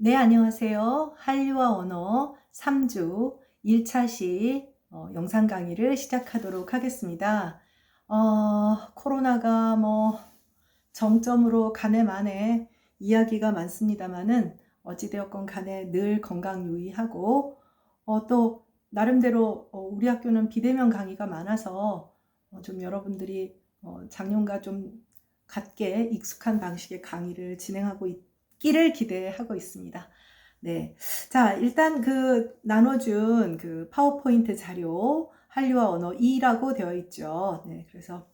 네, 안녕하세요. 한류와 언어 3주 1차시 어, 영상 강의를 시작하도록 하겠습니다. 어, 코로나가 뭐 정점으로 가네 마네 이야기가 많습니다만은 어찌되었건 간에 늘 건강 유의하고 어, 또 나름대로 어, 우리 학교는 비대면 강의가 많아서 어, 좀 여러분들이 어, 작년과 좀 같게 익숙한 방식의 강의를 진행하고 있 기를 기대하고 있습니다. 네. 자, 일단 그 나눠준 그 파워포인트 자료 한류와 언어 2라고 되어 있죠. 네. 그래서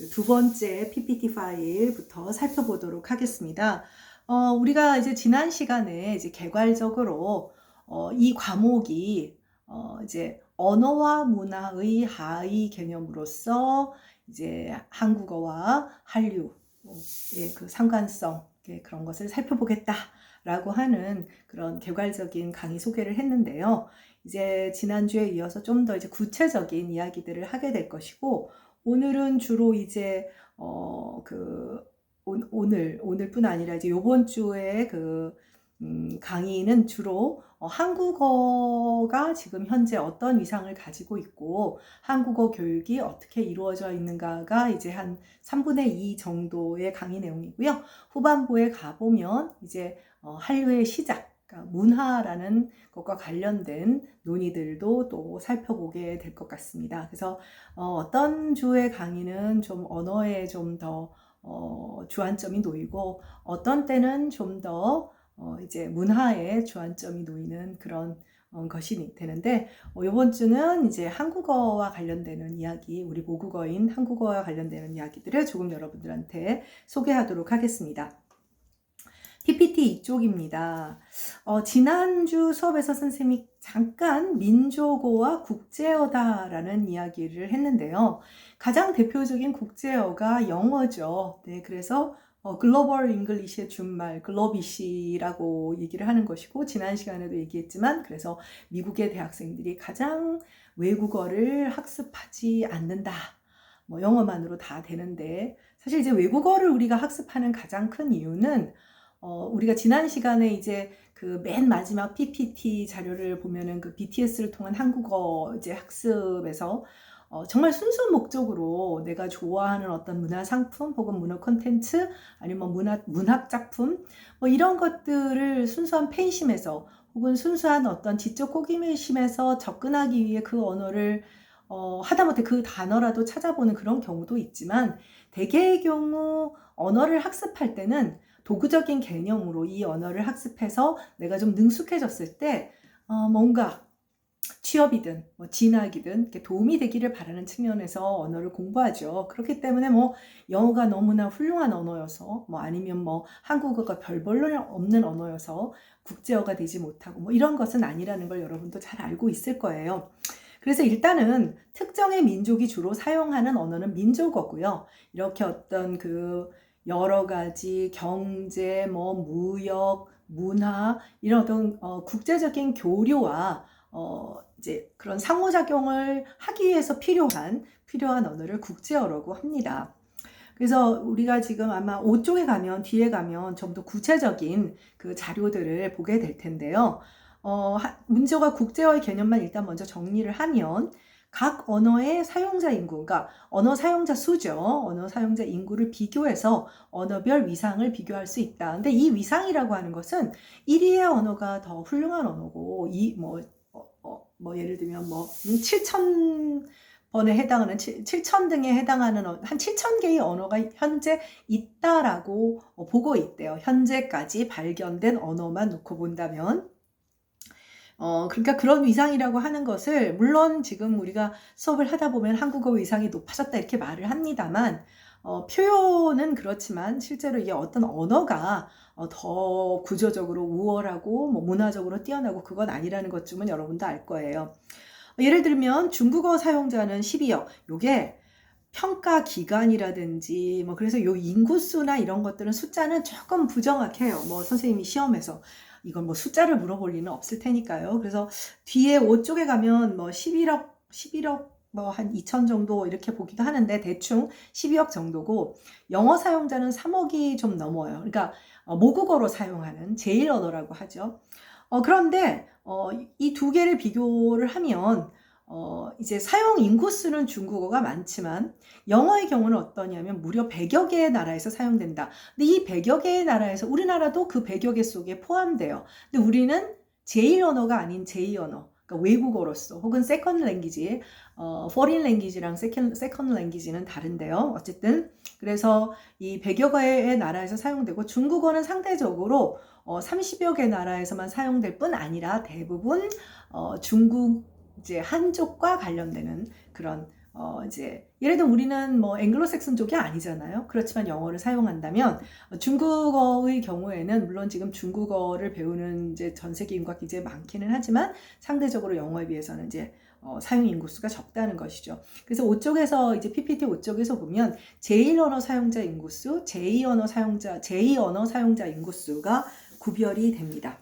그 두 번째 PPT 파일부터 살펴보도록 하겠습니다. 어, 우리가 이제 지난 시간에 이제 개괄적으로 어, 이 과목이 어, 이제 언어와 문화의 하위 개념으로서 이제 한국어와 한류의 그 상관성 예, 그런 것을 살펴보겠다 라고 하는 그런 개괄적인 강의 소개를 했는데요. 이제 지난주에 이어서 좀 더 이제 구체적인 이야기들을 하게 될 것이고 오늘은 주로 이제 어 그 오늘 오늘뿐 아니라 이제 요번 주에 그 음, 강의는 주로 어, 한국어가 지금 현재 어떤 위상을 가지고 있고 한국어 교육이 어떻게 이루어져 있는가가 이제 한 3분의 2 정도의 강의 내용이고요. 후반부에 가보면 이제 어, 한류의 시작, 그러니까 문화라는 것과 관련된 논의들도 또 살펴보게 될 것 같습니다. 그래서 어, 떤 주의 강의는 좀 언어에 좀더 어, 주안점이 놓이고 어떤 때는 좀더 어, 이제 문화에 주안점이 놓이는 그런 어, 것이 되는데 어, 이번 주는 이제 한국어와 관련되는 이야기, 우리 모국어인 한국어와 관련되는 이야기들을 조금 여러분들한테 소개하도록 하겠습니다. PPT 이쪽입니다. 어, 지난주 수업에서 선생님이 잠깐 민족어와 국제어다라는 이야기를 했는데요. 가장 대표적인 국제어가 영어죠. 네, 그래서 어, 글로벌 잉글리시의 준말 글로비시라고 얘기를 하는 것이고 지난 시간에도 얘기했지만 그래서 미국의 대학생들이 가장 외국어를 학습하지 않는다. 뭐 영어만으로 다 되는데 사실 이제 외국어를 우리가 학습하는 가장 큰 이유는 어, 우리가 지난 시간에 이제 그 맨 마지막 PPT 자료를 보면은 그 BTS를 통한 한국어 이제 학습에서 어, 정말 순수 목적으로 내가 좋아하는 어떤 문화 상품 혹은 문화 콘텐츠 아니면 문화, 문학 작품 뭐 이런 것들을 순수한 팬심에서 혹은 순수한 어떤 지적 호기심에서 접근하기 위해 그 언어를 어, 하다못해 그 단어라도 찾아보는 그런 경우도 있지만 대개의 경우 언어를 학습할 때는 도구적인 개념으로 이 언어를 학습해서 내가 좀 능숙해졌을 때 어, 뭔가 취업이든 뭐 진학이든 이렇게 도움이 되기를 바라는 측면에서 언어를 공부하죠. 그렇기 때문에 뭐 영어가 너무나 훌륭한 언어여서 뭐 아니면 뭐 한국어가 별 볼로 없는 언어여서 국제어가 되지 못하고 뭐 이런 것은 아니라는 걸 여러분도 잘 알고 있을 거예요. 그래서 일단은 특정의 민족이 주로 사용하는 언어는 민족어고요. 이렇게 어떤 그 여러 가지 경제, 뭐 무역, 문화 이런 어떤 어, 국제적인 교류와 어, 이제 그런 상호작용을 하기 위해서 필요한 필요한 언어를 국제어라고 합니다. 그래서 우리가 지금 아마 5쪽에 가면 뒤에 가면 좀 더 구체적인 그 자료들을 보게 될 텐데요. 어, 문제가 국제어의 개념만 일단 먼저 정리를 하면 각 언어의 사용자 인구, 그러니까 언어 사용자 수죠. 언어 사용자 인구를 비교해서 언어별 위상을 비교할 수 있다. 근데 이 위상이라고 하는 것은 1위의 언어가 더 훌륭한 언어고, 이 뭐 뭐 예를 들면 뭐 7천 음, 번에 해당하는 7천 등에 해당하는 한 7천 개의 언어가 현재 있다라고 어, 보고 있대요. 현재까지 발견된 언어만 놓고 본다면 어, 그러니까 그런 위상이라고 하는 것을, 물론 지금 우리가 수업을 하다 보면 한국어 위상이 높아졌다 이렇게 말을 합니다만, 어, 표현은 그렇지만 실제로 이게 어떤 언어가 어, 더 구조적으로 우월하고 뭐 문화적으로 뛰어나고 그건 아니라는 것쯤은 여러분도 알 거예요. 예를 들면 중국어 사용자는 12억. 요게 평가 기간이라든지 뭐 그래서 요 인구수나 이런 것들은 숫자는 조금 부정확해요. 뭐 선생님이 시험에서 이건 뭐 숫자를 물어볼 리는 없을 테니까요. 그래서 뒤에 5쪽에 가면 뭐 11억 11억 뭐 한 2천 정도 이렇게 보기도 하는데 대충 12억 정도고 영어 사용자는 3억이 좀 넘어요. 그러니까 어, 모국어로 사용하는 제일 언어라고 하죠. 어, 그런데 어, 이 두 개를 비교를 하면 어, 이제 사용 인구수는 중국어가 많지만 영어의 경우는 어떠냐면 무려 100여 개의 나라에서 사용된다. 근데 이 100여 개의 나라에서 우리나라도 그 100여 개 속에 포함돼요. 근데 우리는 제1 언어가 아닌 제2 언어, 그러니까 외국어로서 혹은 세컨드 랭귀지, 어, foreign language랑 세컨, 세컨드 랭귀지는 다른데요. 어쨌든 그래서 이 100여 개의 나라에서 사용되고 중국어는 상대적으로 어, 30여 개 나라에서만 사용될 뿐 아니라 대부분 어, 중국 이제 한족과 관련되는 그런 어 이제 예를 들어 우리는 뭐 앵글로색슨 쪽이 아니잖아요. 그렇지만 영어를 사용한다면 중국어의 경우에는 물론 지금 중국어를 배우는 이제 전 세계 인구가 굉장히 많기는 하지만 상대적으로 영어에 비해서는 이제 어, 사용 인구수가 적다는 것이죠. 그래서 5쪽에서 이제 PPT 5쪽에서 보면 제1 언어 사용자 인구수, 제2 언어 사용자, 제2 언어 사용자 인구수가 구별이 됩니다.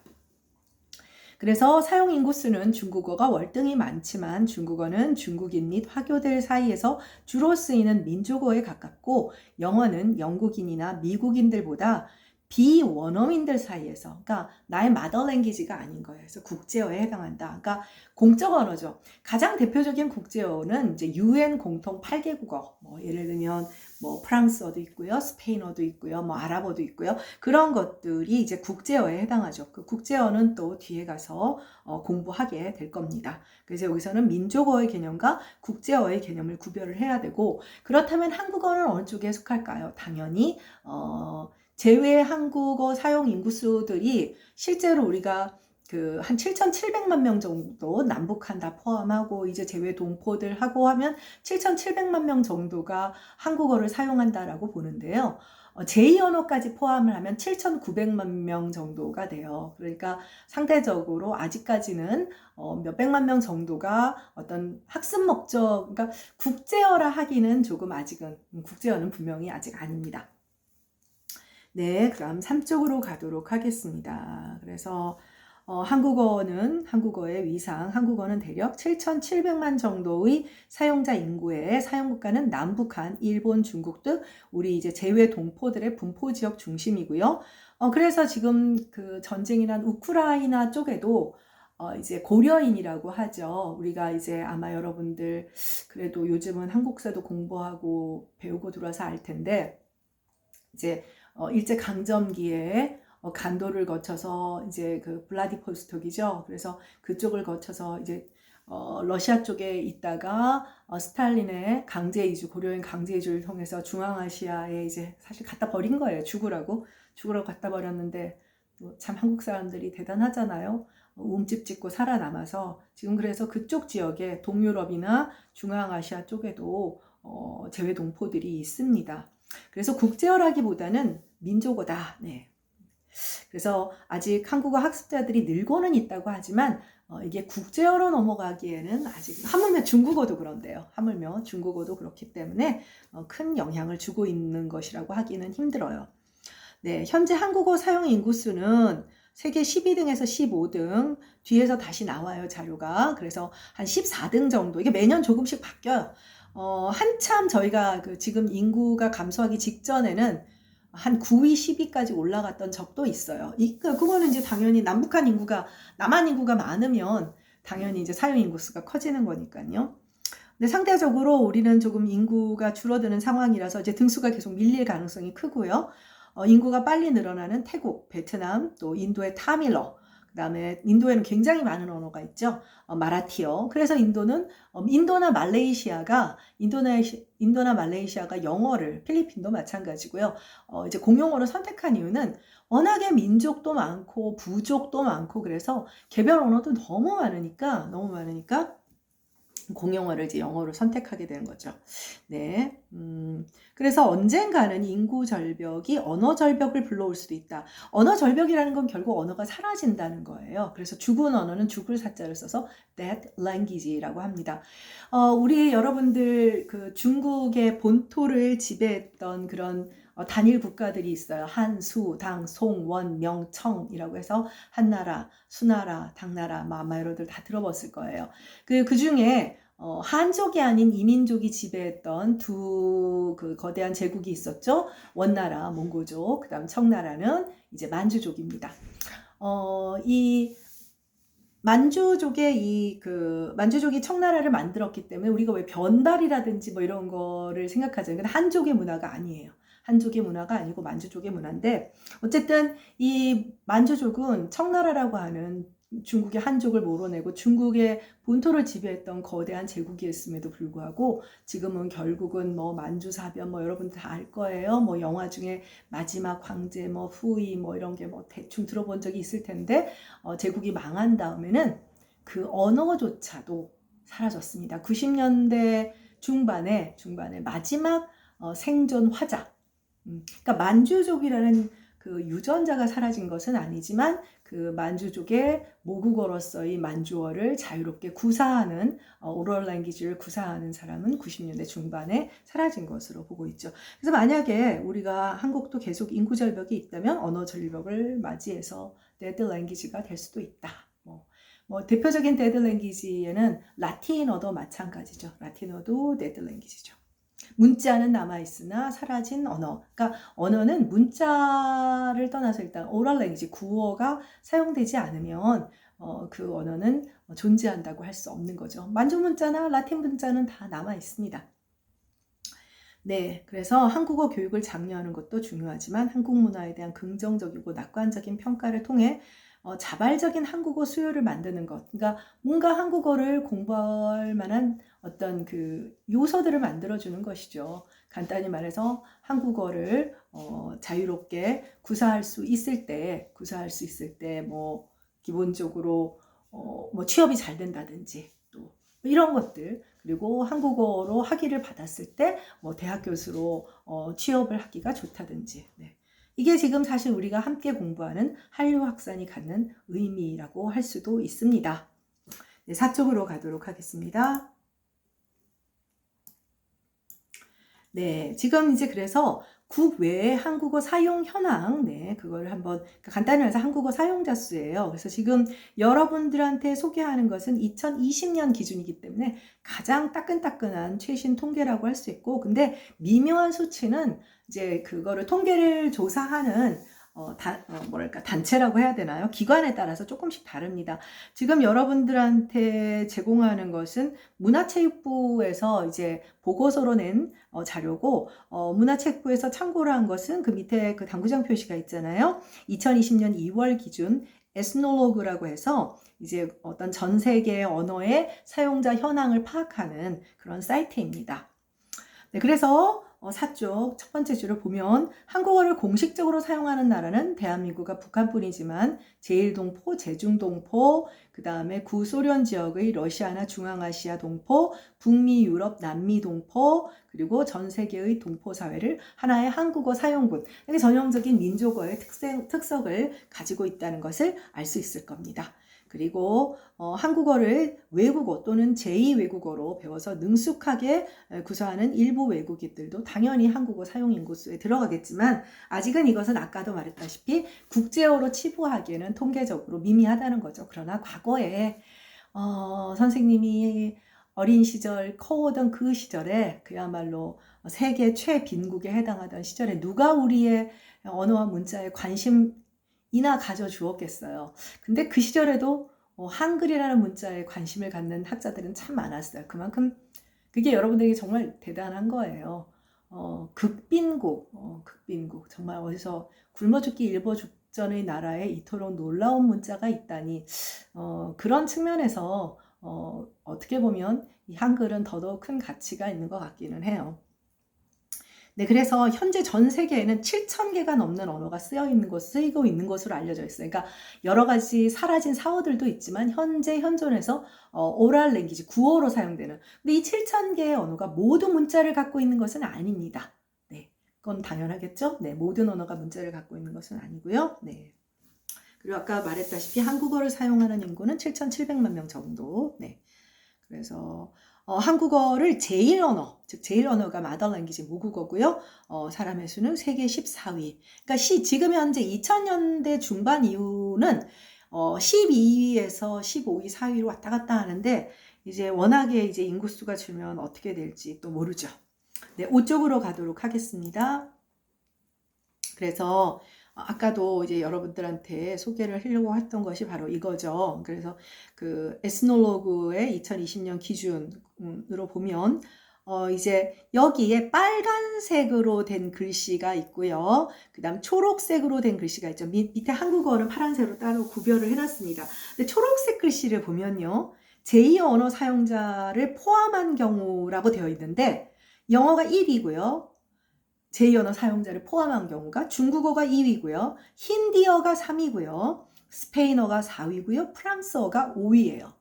그래서 사용 인구수는 중국어가 월등히 많지만 중국어는 중국인 및 화교들 사이에서 주로 쓰이는 민족어에 가깝고 영어는 영국인이나 미국인들보다 비원어민들 사이에서, 그러니까 나의 마더 랭귀지가 아닌 거예요. 그래서 국제어에 해당한다. 그러니까 공적 언어죠. 가장 대표적인 국제어는 이제 UN 공통 8개국어. 뭐 예를 들면 뭐 프랑스어도 있고요, 스페인어도 있고요, 뭐 아랍어도 있고요. 그런 것들이 이제 국제어에 해당하죠. 그 국제어는 또 뒤에 가서 어, 공부하게 될 겁니다. 그래서 여기서는 민족어의 개념과 국제어의 개념을 구별을 해야 되고 그렇다면 한국어는 어느 쪽에 속할까요? 당연히 어, 제외 한국어 사용 인구수들이 실제로 우리가 그 한 7,700만 명 정도 남북한 다 포함하고 이제 제외 동포들 하고 하면 7,700만 명 정도가 한국어를 사용한다라고 보는데요. 어, 제2 언어까지 포함을 하면 7,900만 명 정도가 돼요. 그러니까 상대적으로 아직까지는 어, 몇백만 명 정도가 어떤 학습 목적, 그러니까 국제어라 하기는 조금 아직은 음, 국제어는 분명히 아직 아닙니다. 네, 그럼 3쪽으로 가도록 하겠습니다. 그래서 어, 한국어는 한국어의 위상, 한국어는 대략 7,700만 정도의 사용자 인구에 사용 국가는 남북한, 일본, 중국 등 우리 이제 제외 동포들의 분포 지역 중심이고요. 어, 그래서 지금 그 전쟁이 난 우크라이나 쪽에도 어, 이제 고려인이라고 하죠. 우리가 이제 아마 여러분들 그래도 요즘은 한국사도 공부하고 배우고 들어와서 알 텐데 이제 어, 일제 강점기에 어, 간도를 거쳐서 이제 그 블라디포스톡이죠. 그래서 그쪽을 거쳐서 이제 어, 러시아 쪽에 있다가 어, 스탈린의 강제 이주, 고려인 강제 이주를 통해서 중앙아시아에 이제 사실 갖다 버린 거예요. 죽으라고. 죽으라고 갖다 버렸는데 참 한국 사람들이 대단하잖아요. 어, 움집 짓고 살아남아서 지금 그래서 그쪽 지역에 동유럽이나 중앙아시아 쪽에도 어, 재외 동포들이 있습니다. 그래서 국제어라기보다는 민족어다. 네. 그래서 아직 한국어 학습자들이 늘고는 있다고 하지만 어, 이게 국제어로 넘어가기에는 아직 하물며 중국어도 그런데요. 하물며 중국어도 그렇기 때문에 어, 큰 영향을 주고 있는 것이라고 하기는 힘들어요. 네, 현재 한국어 사용 인구수는 세계 12등에서 15등 뒤에서 다시 나와요 자료가 그래서 한 14등 정도 이게 매년 조금씩 바뀌어요. 어, 한참 저희가 그 지금 인구가 감소하기 직전에는 한 9위, 10위까지 올라갔던 적도 있어요. 이, 그, 그거는 이제 당연히 남북한 인구가, 남한 인구가 많으면 당연히 이제 사용 인구수가 커지는 거니까요. 근데 상대적으로 우리는 조금 인구가 줄어드는 상황이라서 이제 등수가 계속 밀릴 가능성이 크고요. 어, 인구가 빨리 늘어나는 태국, 베트남, 또 인도의 타밀러, 그 다음에 인도에는 굉장히 많은 언어가 있죠. 어, 마라티어. 그래서 인도는 어, 인도나 말레이시아가 인도나 인도나 말레이시아가 영어를 필리핀도 마찬가지고요. 어, 이제 공용어를 선택한 이유는 워낙에 민족도 많고 부족도 많고 그래서 개별 언어도 너무 많으니까 너무 많으니까 공용어를 이제 영어로 선택하게 되는 거죠. 네. 음, 그래서 언젠가는 인구 절벽이 언어 절벽을 불러올 수도 있다. 언어 절벽이라는 건 결국 언어가 사라진다는 거예요. 그래서 죽은 언어는 죽을 사자를 써서 dead language라고 합니다. 어, 우리 여러분들 그 중국의 본토를 지배했던 그런 어, 단일 국가들이 있어요. 한, 수, 당, 송, 원, 명, 청이라고 해서 한나라, 수나라, 당나라, 여러분들 다 들어봤을 거예요. 그, 그 중에 어, 한족이 아닌 이민족이 지배했던 두 그 거대한 제국이 있었죠. 원나라, 몽고족, 그 다음 청나라는 이제 만주족입니다. 어, 이 만주족의 이 그 만주족이 청나라를 만들었기 때문에 우리가 왜 변달이라든지 뭐 이런 거를 생각하잖아요. 한족의 문화가 아니에요. 한족의 문화가 아니고 만주족의 문화인데 어쨌든 이 만주족은 청나라라고 하는 중국의 한족을 몰아내고 중국의 본토를 지배했던 거대한 제국이었음에도 불구하고 지금은 결국은 뭐 만주사변 뭐 여러분들 다 알 거예요. 뭐 영화 중에 마지막 황제 뭐 후이 뭐 이런 게 뭐 대충 들어본 적이 있을 텐데 어, 제국이 망한 다음에는 그 언어조차도 사라졌습니다. 90년대 중반에 중반에 마지막 어, 생존 화자. 음, 그러니까 만주족이라는 그 유전자가 사라진 것은 아니지만 그 만주족의 모국어로서의 만주어를 자유롭게 구사하는 어, 오럴 랭귀지를 구사하는 사람은 90년대 중반에 사라진 것으로 보고 있죠. 그래서 만약에 우리가 한국도 계속 인구 절벽이 있다면 언어 절벽을 맞이해서 데드 랭귀지가 될 수도 있다. 뭐, 뭐 대표적인 데드 랭귀지에는 라틴어도 마찬가지죠. 라틴어도 데드 랭귀지죠. 문자는 남아있으나 사라진 언어. 그러니까 언어는 문자를 떠나서 일단 오럴 랭귀지, 구어가 사용되지 않으면 어, 그 언어는 존재한다고 할 수 없는 거죠. 만주 문자나 라틴 문자는 다 남아 있습니다. 네, 그래서 한국어 교육을 장려하는 것도 중요하지만 한국 문화에 대한 긍정적이고 낙관적인 평가를 통해 어, 자발적인 한국어 수요를 만드는 것. 그러니까 뭔가 한국어를 공부할 만한 어떤 그 요소들을 만들어주는 것이죠. 간단히 말해서 한국어를 어, 자유롭게 구사할 수 있을 때, 구사할 수 있을 때, 뭐, 기본적으로, 어, 뭐, 취업이 잘 된다든지, 또, 이런 것들. 그리고 한국어로 학위를 받았을 때, 뭐, 대학 교수로 어, 취업을 하기가 좋다든지. 네. 이게 지금 사실 우리가 함께 공부하는 한류 학산이 갖는 의미라고 할 수도 있습니다. 네, 사쪽으로 가도록 하겠습니다. 네, 지금 이제 그래서 국외 한국어 사용 현황, 네, 그거를 한번 간단히 말해서 한국어 사용자 수예요. 그래서 지금 여러분들한테 소개하는 것은 2020년 기준이기 때문에 가장 따끈따끈한 최신 통계라고 할 수 있고, 근데 미묘한 수치는 이제 그거를 통계를 조사하는 어, 다, 어, 뭐랄까, 단체라고 해야 되나요? 기관에 따라서 조금씩 다릅니다. 지금 여러분들한테 제공하는 것은 문화체육부에서 이제 보고서로 낸 어, 자료고, 어, 문화체육부에서 참고를 한 것은 그 밑에 그 당구장 표시가 있잖아요. 2020년 2월 기준 에스놀로그라고 해서 이제 어떤 전 세계 언어의 사용자 현황을 파악하는 그런 사이트입니다. 네, 그래서 어, 사쪽 첫 번째 줄을 보면 한국어를 공식적으로 사용하는 나라는 대한민국과 북한뿐이지만 제일동포, 제중동포, 그 다음에 구소련 지역의 러시아나 중앙아시아 동포, 북미, 유럽, 남미 동포, 그리고 전 세계의 동포 사회를 하나의 한국어 사용군, 전형적인 민족어의 특색, 특성을 가지고 있다는 것을 알 수 있을 겁니다. 그리고 어, 한국어를 외국어 또는 제2 외국어로 배워서 능숙하게 구사하는 일부 외국인들도 당연히 한국어 사용 인구수에 들어가겠지만 아직은 이것은 아까도 말했다시피 국제어로 치부하기에는 통계적으로 미미하다는 거죠. 그러나 과거에 어, 선생님이 어린 시절 커오던 그 시절에 그야말로 세계 최빈국에 해당하던 시절에 누가 우리의 언어와 문자에 관심 이나 가져 주었겠어요. 근데 그 시절에도 어, 한글이라는 문자에 관심을 갖는 학자들은 참 많았어요. 그만큼 그게 여러분들에게 정말 대단한 거예요. 어, 극빈국, 어, 극빈국. 정말 어디서 굶어 죽기 일보 죽전의 나라에 이토록 놀라운 문자가 있다니, 어, 그런 측면에서, 어, 어떻게 보면 이 한글은 더더욱 큰 가치가 있는 것 같기는 해요. 네, 그래서 현재 전 세계에는 7,000개가 넘는 언어가 쓰여 있는 것, 쓰이고 있는 것으로 알려져 있어요. 그러니까 여러 가지 사라진 사어들도 있지만 현재 현존에서 어, 오랄 랭귀지, 구어로 사용되는. 근데 이 7,000개의 언어가 모두 문자를 갖고 있는 것은 아닙니다. 네, 그건 당연하겠죠? 네, 모든 언어가 문자를 갖고 있는 것은 아니고요. 네. 그리고 아까 말했다시피 한국어를 사용하는 인구는 7,700만 명 정도. 네. 그래서 어, 한국어를 제일 언어, 즉 제일 언어가 마더 랭귀지 모국어고요. 어, 사람의 수는 세계 14위. 그러니까 시, 지금 현재 2000년대 중반 이후는 어, 12위에서 15위, 4위로 왔다 갔다 하는데 이제 워낙에 이제 인구수가 줄면 어떻게 될지 또 모르죠. 네, 5쪽으로 가도록 하겠습니다. 그래서 아까도 이제 여러분들한테 소개를 하려고 했던 것이 바로 이거죠. 그래서 그 에스놀로그의 2020년 기준으로 보면 어 이제 여기에 빨간색으로 된 글씨가 있고요. 그다음 초록색으로 된 글씨가 있죠. 밑, 밑에 한국어는 파란색으로 따로 구별을 해놨습니다. 근데 초록색 글씨를 보면요. 제2 언어 사용자를 포함한 경우라고 되어 있는데 영어가 1이고요. 제2 언어 사용자를 포함한 경우가 중국어가 2위고요. 힌디어가 3위고요. 스페인어가 4위고요. 프랑스어가 5위예요.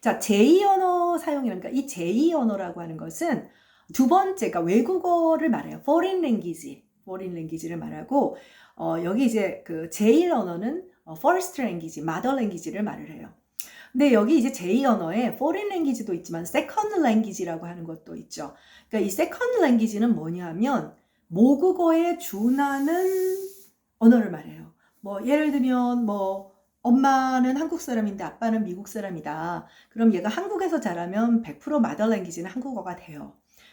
자, 제2 언어 사용이라니까 이 제2 언어라고 하는 것은 두 번째가 외국어를 말해요. foreign language, foreign language를 말하고 어, 여기 이제 그 제1 언어는 어, first language, mother language를 말을 해요. 근데 여기 이제 제2 언어에 foreign language도 있지만 second language라고 하는 것도 있죠. 그러니까 이 second language는 뭐냐면 모국어에 준하는 언어를 말해요. 뭐 예를 들면 뭐 엄마는 한국 사람인데 아빠는 미국 사람이다. 그럼 얘가 한국에서 자라면 100% 마더 랭귀지는 한국어가 돼요.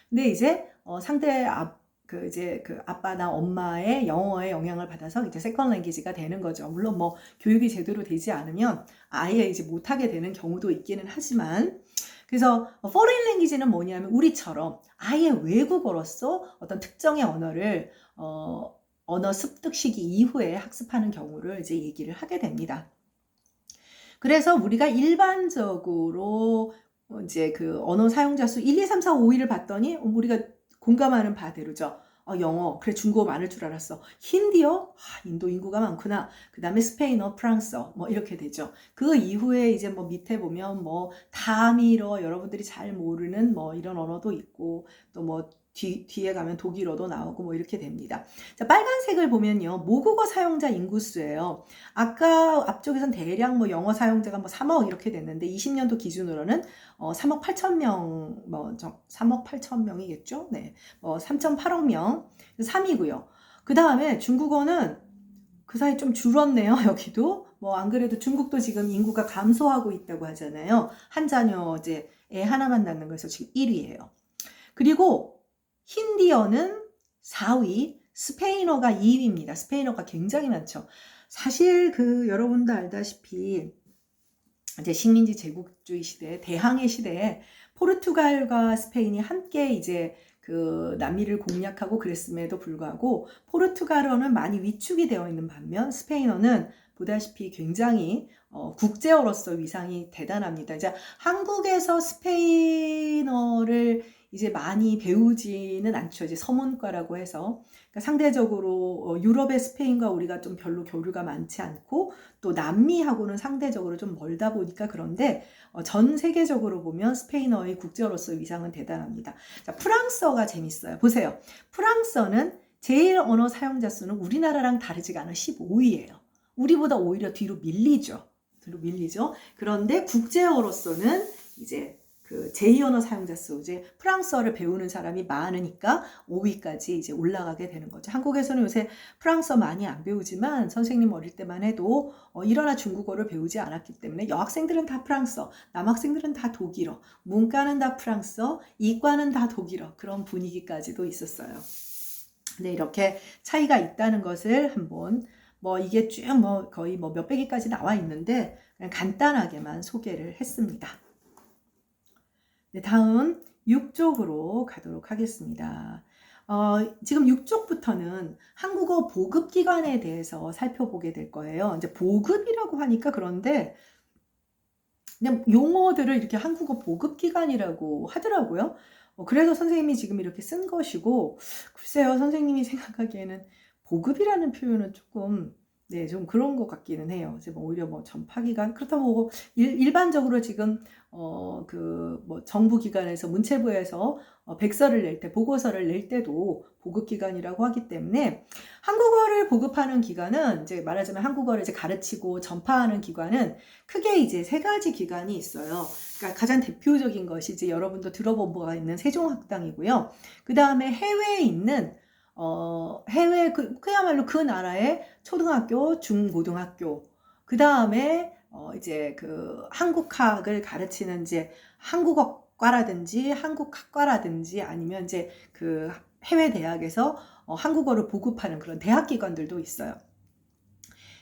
근데 이제 어 상대 앞 그 이제 그 아빠나 엄마의 영어의 영향을 받아서 이제 세컨 랭귀지가 되는 거죠. 물론 뭐 교육이 제대로 되지 않으면 아예 이제 못하게 되는 경우도 있기는 하지만 그래서 foreign language는 뭐냐면 우리처럼 아예 외국어로서 어떤 특정의 언어를 어, 언어 습득 시기 이후에 학습하는 경우를 이제 얘기를 하게 됩니다. 그래서 우리가 일반적으로 이제 그 언어 사용자 수 1, 2, 3, 4, 5위를 봤더니 우리가 공감하는 바대로죠. 어, 영어, 그래 중국어 많을 줄 알았어. 힌디어, 아, 인도 인구가 많구나. 그 다음에 스페인어, 프랑스어, 뭐 이렇게 되죠. 그 이후에 이제 뭐 밑에 보면 뭐 다미러 여러분들이 잘 모르는 뭐 이런 언어도 있고 또 뭐 뒤, 뒤에 가면 독일어도 나오고 뭐 이렇게 됩니다. 자, 빨간색을 보면요. 모국어 사용자 인구수예요. 아까 앞쪽에선 대략 뭐 영어 사용자가 뭐 3억 이렇게 됐는데 20년도 기준으로는 어, 3억 8천 명, 뭐 3억 8천 명이겠죠? 네. 뭐 3.8억 명. 3이고요. 그 다음에 중국어는 그 사이 좀 줄었네요. 여기도. 뭐 안 그래도 중국도 지금 인구가 감소하고 있다고 하잖아요. 한 자녀 이제 애 하나만 낳는 거에서 지금 1위예요. 그리고 힌디어는 4위, 스페인어가 2위입니다. 스페인어가 굉장히 많죠. 사실 그 여러분도 알다시피 이제 식민지 제국주의 시대, 대항해 시대에 포르투갈과 스페인이 함께 이제 그 남미를 공략하고 그랬음에도 불구하고 포르투갈어는 많이 위축이 되어 있는 반면 스페인어는 보다시피 굉장히 어, 국제어로서 위상이 대단합니다. 이제 한국에서 스페인어를 이제 많이 배우지는 않죠. 이제 서문과라고 해서 그러니까 상대적으로 어, 유럽의 스페인과 우리가 좀 별로 교류가 많지 않고 또 남미하고는 상대적으로 좀 멀다 보니까 그런데 어, 전 세계적으로 보면 스페인어의 국제어로서 위상은 대단합니다. 자, 프랑스어가 재밌어요. 보세요. 프랑스어는 제일 언어 사용자 수는 우리나라랑 다르지가 않아 15위예요. 우리보다 오히려 뒤로 밀리죠. 뒤로 밀리죠. 그런데 국제어로서는 이제 그 제2 언어 사용자 수, 이제 프랑스어를 배우는 사람이 많으니까 5위까지 이제 올라가게 되는 거죠. 한국에서는 요새 프랑스어 많이 안 배우지만 선생님 어릴 때만 해도 어, 일어나 중국어를 배우지 않았기 때문에 여학생들은 다 프랑스어, 남학생들은 다 독일어, 문과는 다 프랑스어, 이과는 다 독일어 그런 분위기까지도 있었어요. 네, 이렇게 차이가 있다는 것을 한번 뭐 이게 쭉 뭐 거의 뭐 몇백 개까지 나와 있는데 그냥 간단하게만 소개를 했습니다. 네, 다음 6쪽으로 가도록 하겠습니다. 어, 지금 6쪽부터는 한국어 보급 기관에 대해서 살펴보게 될 거예요. 이제 보급이라고 하니까 그런데 그냥 용어들을 이렇게 한국어 보급 기관이라고 하더라고요. 어, 그래서 선생님이 지금 이렇게 쓴 것이고, 글쎄요, 선생님이 생각하기에는 보급이라는 표현은 조금 네, 좀 그런 것 같기는 해요. 오히려 뭐 전파기관 그렇다고 뭐 일, 반적으로 지금 어 그 뭐 정부 기관에서 문체부에서 어, 백서를 낼 때 보고서를 낼 때도 보급 기관이라고 하기 때문에 한국어를 보급하는 기관은 이제 말하자면 한국어를 이제 가르치고 전파하는 기관은 크게 이제 세 가지 기관이 있어요. 그러니까 가장 대표적인 것이 이제 여러분도 들어본 바가 있는 세종학당이고요. 그 다음에 해외에 있는 어, 해외 그, 그야말로 그 나라의 초등학교, 중고등학교, 그 다음에 어, 이제 그 한국학을 가르치는 이제 한국어과라든지 한국학과라든지 아니면 이제 그 해외 대학에서 어, 한국어를 보급하는 그런 대학 기관들도 있어요.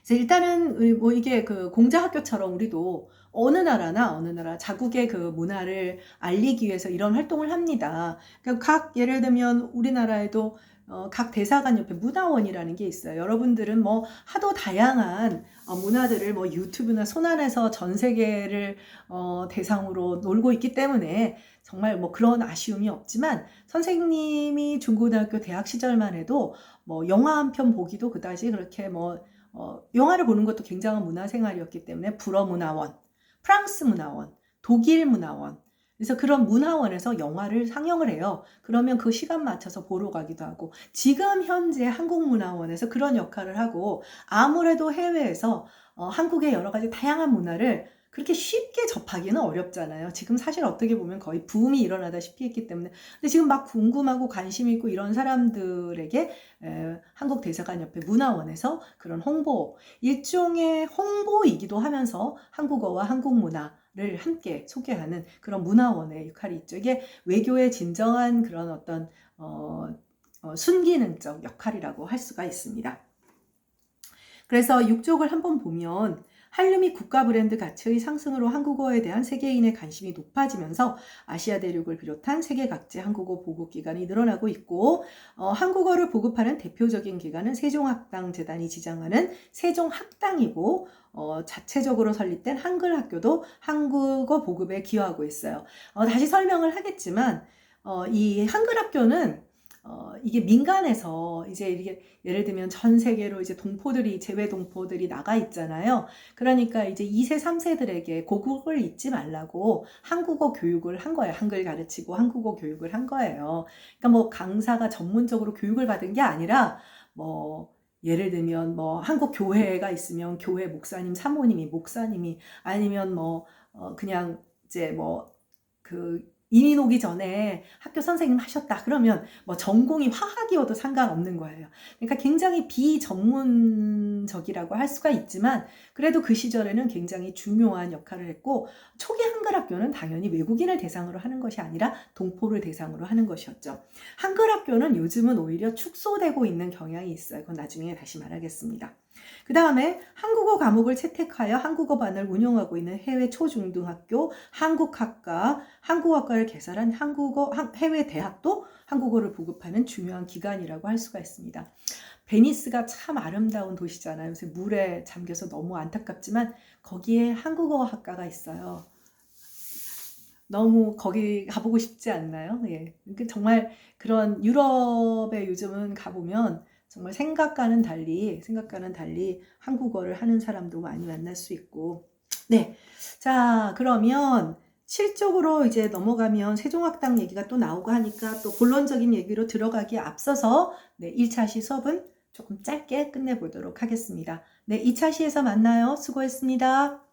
그래서 일단은 뭐 이게 그 공자학교처럼 우리도 어느 나라나 어느 나라 자국의 그 문화를 알리기 위해서 이런 활동을 합니다. 그러니까 각 예를 들면 우리나라에도 어, 각 대사관 옆에 문화원이라는 게 있어요. 여러분들은 뭐 하도 다양한 어, 문화들을 뭐 유튜브나 손안에서 전 세계를 어, 대상으로 놀고 있기 때문에 정말 뭐 그런 아쉬움이 없지만 선생님이 중고등학교 대학 시절만 해도 뭐 영화 한 편 보기도 그다지 그렇게 뭐 어, 영화를 보는 것도 굉장한 문화생활이었기 때문에 불어 문화원, 프랑스 문화원, 독일 문화원 그래서 그런 문화원에서 영화를 상영을 해요. 그러면 그 시간 맞춰서 보러 가기도 하고 지금 현재 한국문화원에서 그런 역할을 하고 아무래도 해외에서 어, 한국의 여러 가지 다양한 문화를 그렇게 쉽게 접하기는 어렵잖아요. 지금 사실 어떻게 보면 거의 붐이 일어나다시피 했기 때문에. 근데 지금 막 궁금하고 관심 있고 이런 사람들에게 에, 한국 대사관 옆에 문화원에서 그런 홍보, 일종의 홍보이기도 하면서 한국어와 한국 문화 를 함께 소개하는 그런 문화원의 역할이 있죠. 이게 외교의 진정한 그런 어떤 어, 어, 순기능적 역할이라고 할 수가 있습니다. 그래서 육족을 한번 보면 한류 및 국가 브랜드 가치의 상승으로 한국어에 대한 세계인의 관심이 높아지면서 아시아 대륙을 비롯한 세계 각지 한국어 보급 기관이 늘어나고 있고 어, 한국어를 보급하는 대표적인 기관은 세종학당 재단이 지정하는 세종학당이고 어, 자체적으로 설립된 한글 학교도 한국어 보급에 기여하고 있어요. 어, 다시 설명을 하겠지만 어, 이 한글 학교는 어, 이게 민간에서 이제 이게 예를 들면 전 세계로 이제 동포들이 재외 동포들이 나가 있잖아요. 그러니까 이제 2세, 3세들에게 고국을 잊지 말라고 한국어 교육을 한 거예요. 한글 가르치고 한국어 교육을 한 거예요. 그러니까 뭐 강사가 전문적으로 교육을 받은 게 아니라 뭐 예를 들면 뭐 한국 교회가 있으면 교회 목사님, 사모님이 목사님이 아니면 뭐 어, 그냥 이제 뭐 그 이민 오기 전에 학교 선생님 하셨다. 그러면 뭐 전공이 화학이어도 상관없는 거예요. 그러니까 굉장히 비전문 적이라고 할 수가 있지만 그래도 그 시절에는 굉장히 중요한 역할을 했고 초기 한글 학교는 당연히 외국인을 대상으로 하는 것이 아니라 동포를 대상으로 하는 것이었죠. 한글 학교는 요즘은 오히려 축소되고 있는 경향이 있어요. 그건 나중에 다시 말하겠습니다. 그 다음에 한국어 과목을 채택하여 한국어반을 운영하고 있는 해외 초중등학교, 한국학과, 한국어과를 개설한 한국어 해외 대학도 한국어를 보급하는 중요한 기관이라고 할 수가 있습니다. 베니스가 참 아름다운 도시잖아요. 요새 물에 잠겨서 너무 안타깝지만 거기에 한국어 학과가 있어요. 너무 거기 가보고 싶지 않나요? 예. 정말 그런 유럽에 요즘은 가보면 정말 생각과는 달리 생각과는 달리 한국어를 하는 사람도 많이 만날 수 있고 네. 자, 그러면 실적으로 이제 넘어가면 세종학당 얘기가 또 나오고 하니까 또 본론적인 얘기로 들어가기에 앞서서 네, 1차 시 수업은 조금 짧게 끝내보도록 하겠습니다. 네, 2차 시에서 만나요. 수고했습니다.